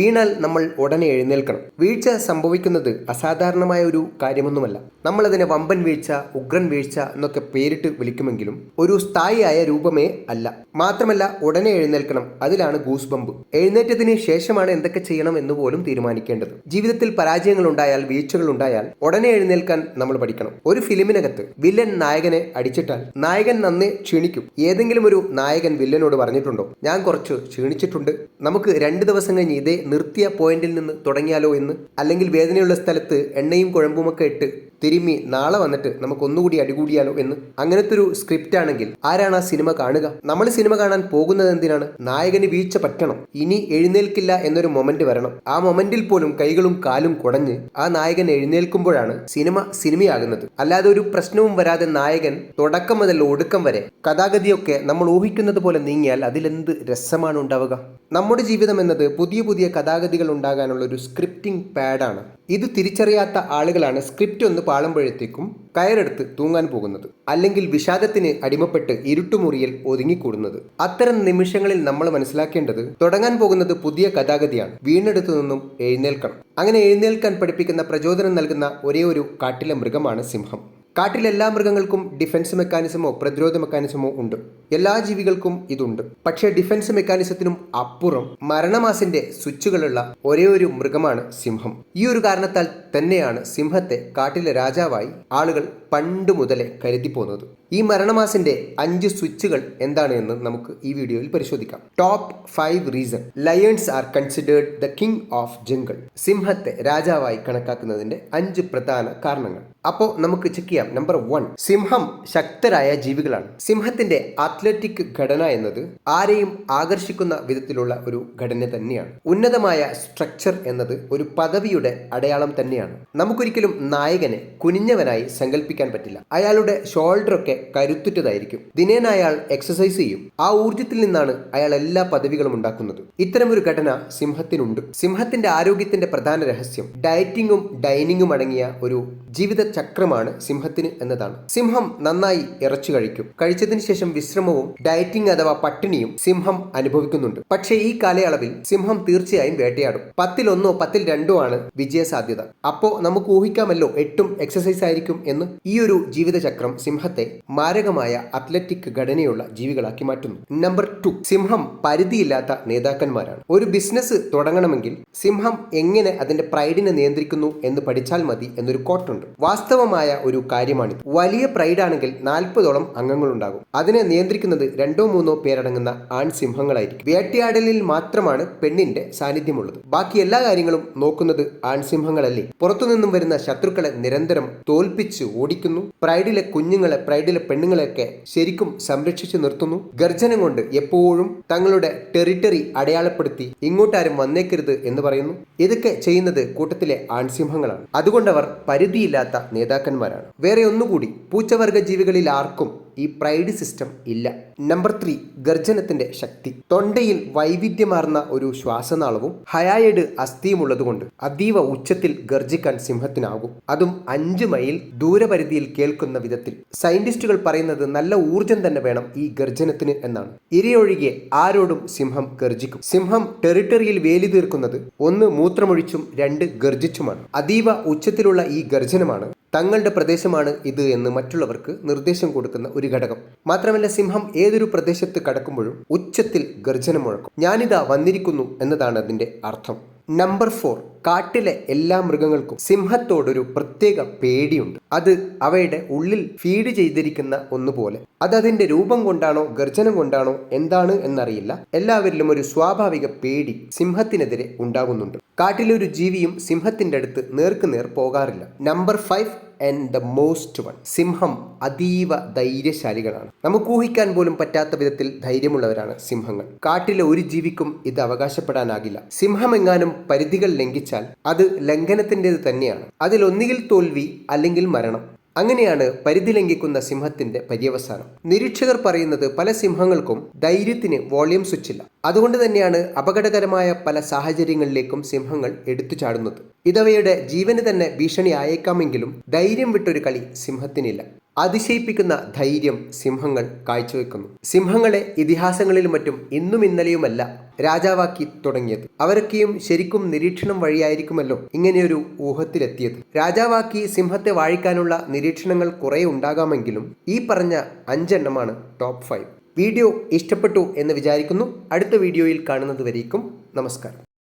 വീണാൽ നമ്മൾ ഉടനെ എഴുന്നേൽക്കണം. വീഴ്ച സംഭവിക്കുന്നത് അസാധാരണമായ ഒരു കാര്യമൊന്നുമല്ല. നമ്മളതിനെ വമ്പൻ വീഴ്ച ഉഗ്രൻ വീഴ്ച എന്നൊക്കെ പേരിട്ട് വിളിക്കുമെങ്കിലും ഒരു സ്ഥായിയായ രൂപമേ അല്ല. മാത്രമല്ല ഉടനെ എഴുന്നേൽക്കണം. അതിലാണ് ഗൂസ് ബമ്പ് എഴുന്നേറ്റതിന് ശേഷമാണ് എന്തൊക്കെ ചെയ്യണം എന്ന് പോലും തീരുമാനിക്കേണ്ടത്. ജീവിതത്തിൽ പരാജയങ്ങൾ ഉണ്ടായാൽ വീഴ്ചകൾ ഉണ്ടായാൽ ഉടനെ എഴുന്നേൽക്കാൻ നമ്മൾ പഠിക്കണം. ഒരു ഫിലിമിനകത്ത് വില്ലൻ നായകനെ അടിച്ചിട്ടാൽ നായകൻ നന്നെ ക്ഷീണിക്കും. ഏതെങ്കിലും ഒരു നായകൻ വില്ലനോട് പറഞ്ഞിട്ടുണ്ടോ? ഞാൻ കുറച്ച് ക്ഷീണിച്ചിട്ടുണ്ട്. നമുക്ക് രണ്ട് ദിവസം കഴിഞ്ഞ് ഇതേ നിർത്തിയ പോയിന്റിൽ നിന്ന് തുടങ്ങിയാലോ എന്ന്? അല്ലെങ്കിൽ വേദനയുള്ള സ്ഥലത്ത് എണ്ണയും കുഴമ്പുമൊക്കെ ഇട്ട് തിരുമ്മി നാളെ വന്നിട്ട് നമുക്ക് ഒന്നുകൂടി അടികൂടിയാലോ എന്ന് അങ്ങനത്തെ ഒരു സ്ക്രിപ്റ്റ് ആണെങ്കിൽ ആരാണ് ആ സിനിമ കാണുക? നമ്മൾ സിനിമ കാണാൻ പോകുന്നത് എന്തിനാണ്? നായകന് വീഴ്ച പറ്റണം. ഇനി എഴുന്നേൽക്കില്ല എന്നൊരു മൊമെന്റ് വരണം. ആ മൊമെന്റിൽ പോലും കൈകളും കാലും കുടഞ്ഞ് ആ നായകൻ എഴുന്നേൽക്കുമ്പോഴാണ് സിനിമ സിനിമയാകുന്നത്. അല്ലാതെ ഒരു പ്രശ്നവും വരാതെ നായകൻ തുടക്കം മുതൽ ഒടുക്കം വരെ കഥാഗതിയൊക്കെ നമ്മൾ ഊഹിക്കുന്നത് പോലെ നീങ്ങിയാൽ അതിലെന്ത് രസമാണ് ഉണ്ടാവുക? നമ്മുടെ ജീവിതം എന്നത് പുതിയ പുതിയ കഥാഗതികൾ ഉണ്ടാകാനുള്ള ഒരു സ്ക്രിപ്റ്റിംഗ് പാഡാണ് ഇത് തിരിച്ചറിയാത്ത ആളുകളാണ് സ്ക്രിപ്റ്റ് ഒന്ന് പാളുമ്പോഴത്തേക്കും കയറെടുത്ത് തൂങ്ങാൻ പോകുന്നത് അല്ലെങ്കിൽ വിഷാദത്തിന് അടിമപ്പെട്ട് ഇരുട്ടുമുറിയിൽ ഒതുങ്ങിക്കൂടുന്നത്. അത്തരം നിമിഷങ്ങളിൽ നമ്മൾ മനസ്സിലാക്കേണ്ടത് തുടങ്ങാൻ പോകുന്നത് പുതിയ കഥാഗതിയാണ് വീണ്ടെടുത്തു നിന്നും എഴുന്നേൽക്കണം. അങ്ങനെ എഴുന്നേൽക്കാൻ പഠിപ്പിക്കുന്ന പ്രചോദനം നൽകുന്ന ഒരേ ഒരു കാട്ടിലെ മൃഗമാണ് സിംഹം. കാട്ടിലെല്ലാ മൃഗങ്ങൾക്കും ഡിഫൻസ് മെക്കാനിസമോ പ്രതിരോധ മെക്കാനിസമോ ഉണ്ട്. എല്ലാ ജീവികൾക്കും ഇതുണ്ട്. പക്ഷേ ഡിഫൻസ് മെക്കാനിസത്തിനും അപ്പുറം മരണമാസിന്റെ സ്വിച്ചുകളുള്ള ഒരേ ഒരു മൃഗമാണ് സിംഹം. ഈ ഒരു കാരണത്താൽ തന്നെയാണ് സിംഹത്തെ കാട്ടിലെ രാജാവായി ആളുകൾ പണ്ട് മുതലേ കരുതി പോന്നത്. ഈ മരണമാസിന്റെ അഞ്ച് സ്വിച്ചുകൾ എന്താണ് എന്ന് നമുക്ക് ഈ വീഡിയോയിൽ പരിശോധിക്കാം. Top five reason lions are considered the king of jungle സിംഹത്തെ രാജാവായി കണക്കാക്കുന്നതിന്റെ അഞ്ച് പ്രധാന കാരണങ്ങൾ. അപ്പോൾ നമുക്ക് ചെക്ക് ചെയ്യാം. നമ്പർ വൺ സിംഹം ശക്തരായ ജീവികളാണ്. സിംഹത്തിന്റെ അത്ലറ്റിക് ഘടന എന്നത് ആരെയും ആകർഷിക്കുന്ന വിധത്തിലുള്ള ഒരു ഘടന തന്നെയാണ്. ഉന്നതമായ സ്ട്രക്ചർ എന്നത് ഒരു പദവിയുടെ അടയാളം തന്നെയാണ്. നമുക്കൊരിക്കലും നായകനെ കുനിഞ്ഞവനായി സങ്കല്പിക്കാൻ പറ്റില്ല. അയാളുടെ ഷോൾഡറൊക്കെ കരുത്തുറ്റതായിരിക്കും. ദിനേന അയാൾ എക്സസൈസ് ചെയ്യും. ആ ഊർജത്തിൽ നിന്നാണ് അയാൾ എല്ലാ പദവികളും ഉണ്ടാക്കുന്നത്. ഇത്തരമൊരു ഘടന സിംഹത്തിനുണ്ട്. സിംഹത്തിന്റെ ആരോഗ്യത്തിന്റെ പ്രധാന രഹസ്യം ഡയറ്റിങ്ങും ഡൈനിങ്ങും അടങ്ങിയ ഒരു ജീവിത ചക്രമാണ് സിംഹത്തിന് എന്നതാണ്. സിംഹം നന്നായി ഇറച്ചു കഴിക്കും. കഴിച്ചതിന് ശേഷം വിശ്രമവും ഡയറ്റിംഗ് അഥവാ പട്ടിണിയും സിംഹം അനുഭവിക്കുന്നുണ്ട്. പക്ഷേ ഈ കാലയളവിൽ സിംഹം തീർച്ചയായും വേട്ടയാടും. പത്തിൽ ഒന്നോ പത്തിൽ രണ്ടോ ആണ് വിജയ സാധ്യത അപ്പോ നമുക്ക് ഊഹിക്കാമല്ലോ എട്ടും എക്സസൈസ് ആയിരിക്കും എന്ന്. ഈ ഒരു ജീവിതചക്രം സിംഹത്തെ മാരകമായ അത്ലറ്റിക് ഘടനയുള്ള ജീവികളാക്കി മാറ്റുന്നു. നമ്പർ ടു സിംഹം പരിധിയില്ലാത്ത നേതാക്കന്മാരാണ്. ഒരു ബിസിനസ് തുടങ്ങണമെങ്കിൽ സിംഹം എങ്ങനെ അതിന്റെ പ്രൈഡിനെ നിയന്ത്രിക്കുന്നു എന്ന് പഠിച്ചാൽ മതി എന്നൊരു കോട്ടുണ്ട് വാസ്തവമായ ഒരു കാര്യമാണിത്. വലിയ പ്രൈഡ് ആണെങ്കിൽ നാൽപ്പതോളം അംഗങ്ങളുണ്ടാകും. അതിനെ നിയന്ത്രിക്കുന്നത് രണ്ടോ മൂന്നോ പേരടങ്ങുന്ന ആൺ സിംഹങ്ങളായിരിക്കും. വേട്ടയാടലിൽ മാത്രമാണ് പെണ്ണിന്റെ സാന്നിധ്യമുള്ളത്. ബാക്കി എല്ലാ കാര്യങ്ങളും നോക്കുന്നത് ആൺസിംഹങ്ങളല്ലേ പുറത്തുനിന്നും വരുന്ന ശത്രുക്കളെ നിരന്തരം തോൽപ്പിച്ച് ഓടിക്കുന്നു. പ്രൈഡിലെ കുഞ്ഞുങ്ങളെ പ്രൈഡിലെ പെണ്ണുങ്ങളെയൊക്കെ ശരിക്കും സംരക്ഷിച്ചു നിർത്തുന്നു. ഗർജനം കൊണ്ട് എപ്പോഴും തങ്ങളുടെ ടെറിട്ടറി അടയാളപ്പെടുത്തി ഇങ്ങോട്ടാരും വന്നേക്കരുത് എന്ന് പറയുന്നു. ഇതൊക്കെ ചെയ്യുന്നത് കൂട്ടത്തിലെ ആൺസിംഹങ്ങളാണ്. അതുകൊണ്ടവർ പരിധിയില്ലാത്ത നേതാക്കന്മാരാണ്. വേറെ ഒന്നുകൂടി പൂച്ചവർഗ ജീവികളിൽ ആർക്കും ഈ പ്രൈഡ് സിസ്റ്റം ഇല്ല. നമ്പർ ത്രീ ഗർജനത്തിന്റെ ശക്തി. തൊണ്ടയിൽ വൈവിധ്യമാർന്ന ഒരു ശ്വാസനാളവും ഹയായഡ് അസ്ഥിയുമുള്ളതുകൊണ്ട് അതീവ ഉച്ചത്തിൽ ഗർജിക്കാൻ സിംഹത്തിനാകും. അതും അഞ്ച് മൈൽ ദൂരപരിധിയിൽ കേൾക്കുന്ന വിധത്തിൽ. സയന്റിസ്റ്റുകൾ പറയുന്നത് നല്ല ഊർജം തന്നെ വേണം ഈ ഗർജനത്തിന് എന്നാണ്. ഇരയൊഴികെ ആരോടും സിംഹം ഗർജിക്കും. സിംഹം ടെറിട്ടറിയിൽ വേലി തീർക്കുന്നത് ഒന്ന് മൂത്രമൊഴിച്ചും രണ്ട് ഗർജിച്ചുമാണ്. അതീവ ഉച്ചത്തിലുള്ള ഈ ഗർജനമാണ് തങ്ങളുടെ പ്രദേശമാണ് ഇത് എന്ന് മറ്റുള്ളവർക്ക് നിർദ്ദേശം കൊടുക്കുന്ന ഒരു ഘടകം. മാത്രമല്ല സിംഹം ഏതൊരു പ്രദേശത്ത് കടക്കുമ്പോഴും ഉച്ചത്തിൽ ഗർജനം മുഴക്കും. ഞാനിതാ വന്നിരിക്കുന്നു എന്നതാണ് അതിന്റെ അർത്ഥം. നമ്പർ ഫോർ കാട്ടിലെ എല്ലാ മൃഗങ്ങൾക്കും സിംഹത്തോടൊരു പ്രത്യേക പേടിയുണ്ട്. അത് അവയുടെ ഉള്ളിൽ ഫീഡ് ചെയ്തിരിക്കുന്ന ഒന്നുപോലെ അത് അതിന്റെ രൂപം കൊണ്ടാണോ ഗർജനം കൊണ്ടാണോ എന്താണ് എന്നറിയില്ല. എല്ലാവരിലും ഒരു സ്വാഭാവിക പേടി സിംഹത്തിനെതിരെ ഉണ്ടാകുന്നുണ്ട്. കാട്ടിലൊരു ജീവിയും സിംഹത്തിന്റെ അടുത്ത് നേർക്കുനേർ പോകാറില്ല. Number five and the most one സിംഹം അതീവ ധൈര്യശാലികളാണ്. നമുക്ക് ഊഹിക്കാൻ പോലും പറ്റാത്ത വിധത്തിൽ ധൈര്യമുള്ളവരാണ് സിംഹങ്ങൾ. കാട്ടിലെ ഒരു ജീവിക്കും ഇത് അവകാശപ്പെടാനാകില്ല. സിംഹമെങ്ങാനും പരിധികൾ ലംഘിച്ചാൽ അത് ലംഘനത്തിന്റെത് തന്നെയാണ്. അതിൽ ഒന്നുകിൽ തോൽവി അല്ലെങ്കിൽ മരണം. അങ്ങനെയാണ് പരിധി ലംഘിക്കുന്ന സിംഹത്തിന്റെ പര്യവസാനം. നിരീക്ഷകർ പറയുന്നത് പല സിംഹങ്ങൾക്കും ധൈര്യത്തിന് വോളിയം സ്വിച്ചില്ല. അതുകൊണ്ട് തന്നെയാണ് അപകടകരമായ പല സാഹചര്യങ്ങളിലേക്കും സിംഹങ്ങൾ എടുത്തു ചാടുന്നത്. ഇതവയുടെ ജീവന് തന്നെ ഭീഷണി ആയേക്കാമെങ്കിലും ധൈര്യം വിട്ടൊരു കളി സിംഹത്തിനില്ല. അതിശയിപ്പിക്കുന്ന ധൈര്യം സിംഹങ്ങൾ കാഴ്ചവെക്കുന്നു. സിംഹങ്ങളെ ഇതിഹാസങ്ങളിലും മറ്റും ഇന്നും ഇന്നലെയുമല്ല രാജാവാക്കി തുടങ്ങിയത്. അവരൊക്കെയും ശരിക്കും നിരീക്ഷണം വഴിയായിരിക്കുമല്ലോ ഇങ്ങനെയൊരു ഊഹത്തിലെത്തിയത്. രാജാവാക്കി സിംഹത്തെ വാഴിക്കാനുള്ള നിരീക്ഷണങ്ങൾ കുറേ ഉണ്ടാകാമെങ്കിലും ഈ പറഞ്ഞ അഞ്ചെണ്ണമാണ് ടോപ്പ് ഫൈവ് വീഡിയോ ഇഷ്ടപ്പെട്ടു എന്ന് വിചാരിക്കുന്നു. അടുത്ത വീഡിയോയിൽ കാണുന്നത് വരേക്കും നമസ്കാരം.